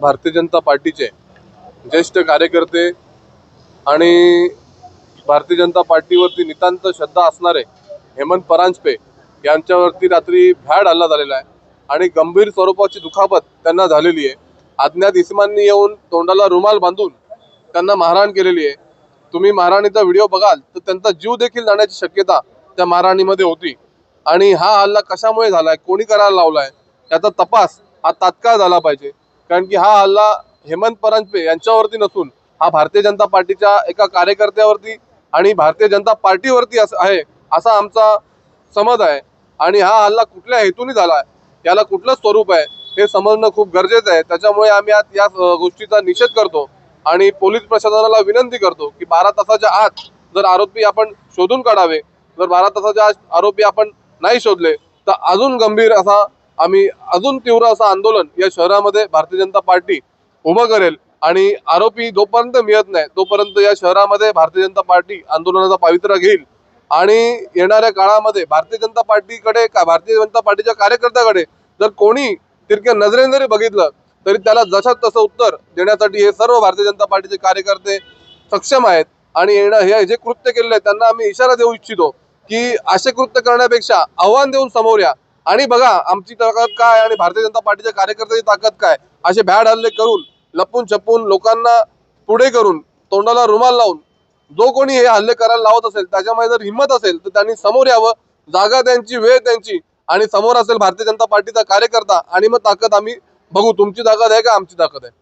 भारतीय जनता पार्टीचे ज्येष्ठ कार्यकर्ते आणि भारतीय जनता पार्टीवरती नितांत श्रद्धा असणारे हेमंत परांजपे यांच्यावरती रात्री भ्याड हल्ला झालेला आहे आणि गंभीर स्वरूपाची दुखापत त्यांना झालेली आहे. अज्ञात इसमांनी येऊन तोंडाला रुमाल बांधून त्यांना मारहाण केलेली आहे. तुम्ही महाराणीचा व्हिडिओ बघाल तर त्यांचा जीव देखील जाण्याची शक्यता त्या महाराणीमध्ये होती. आणि हा हल्ला कशामुळे झालाय? कोणी करायला लावलाय? याचा तपास हा तात्काळ झाला पाहिजे. कारण की हा हल्ला हेमंत परांजपे यांच्यावरती नसून हा भारतीय जनता पार्टीच्या एका कार्यकर्त्यावरती आणि भारतीय जनता पार्टीवरती असं आहे असा आमचा समज आहे. आणि हा हल्ला कुठल्या हेतूने झाला आहे? याला कुठलं स्वरूप आहे? हे समजणं खूप गरजेचं आहे. त्याच्यामुळे आम्ही आज या गोष्टीचा निषेध करतो आणि पोलीस प्रशासनाला विनंती करतो की बारा तासाच्या आत जर आरोपी आपण शोधून काढावे जर बारा तासाच्या आत आरोपी आपण नाही शोधले तर अजून गंभीर असा आम्ही अजून तीव्र असं आंदोलन या शहरामध्ये भारतीय जनता पार्टी उभं करेल आणि आरोपी जोपर्यंत मिळत नाही तोपर्यंत या शहरामध्ये भारतीय जनता पार्टी आंदोलनाचा पावित्र्य घेईल. आणि येणाऱ्या काळामध्ये भारतीय जनता पार्टीकडे का भारतीय जनता पार्टीच्या कार्यकर्त्याकडे जर कोणी तिरक्या नजरेने जरी बघितलं तरी त्याला जशात तसं उत्तर देण्यासाठी हे सर्व भारतीय जनता पार्टीचे कार्यकर्ते सक्षम आहेत. आणि येणं हे जे कृत्य केलेलं आहे त्यांना आम्ही इशारा देऊ इच्छितो की असे कृत्य करण्यापेक्षा आव्हान देऊन समोर या. आणि बघा आमची ताकद काय आणि भारतीय जनता पार्टीच्या कार्यकर्त्याची ताकद काय? असे भ्याड हल्ले करून लपून छपून लोकांना पुढे करून तोंडाला रुमाल लावून जो कोणी हे हल्ले करायला लावत असेल त्याच्यामध्ये जर हिंमत असेल तर त्यांनी समोर यावं जागा त्यांची वेळ त्यांची आणि समोर असेल भारतीय जनता पार्टीचा कार्यकर्ता आणि मग ताकद आम्ही बघू. तुमची ताकद आहे का आमची ताकद आहे?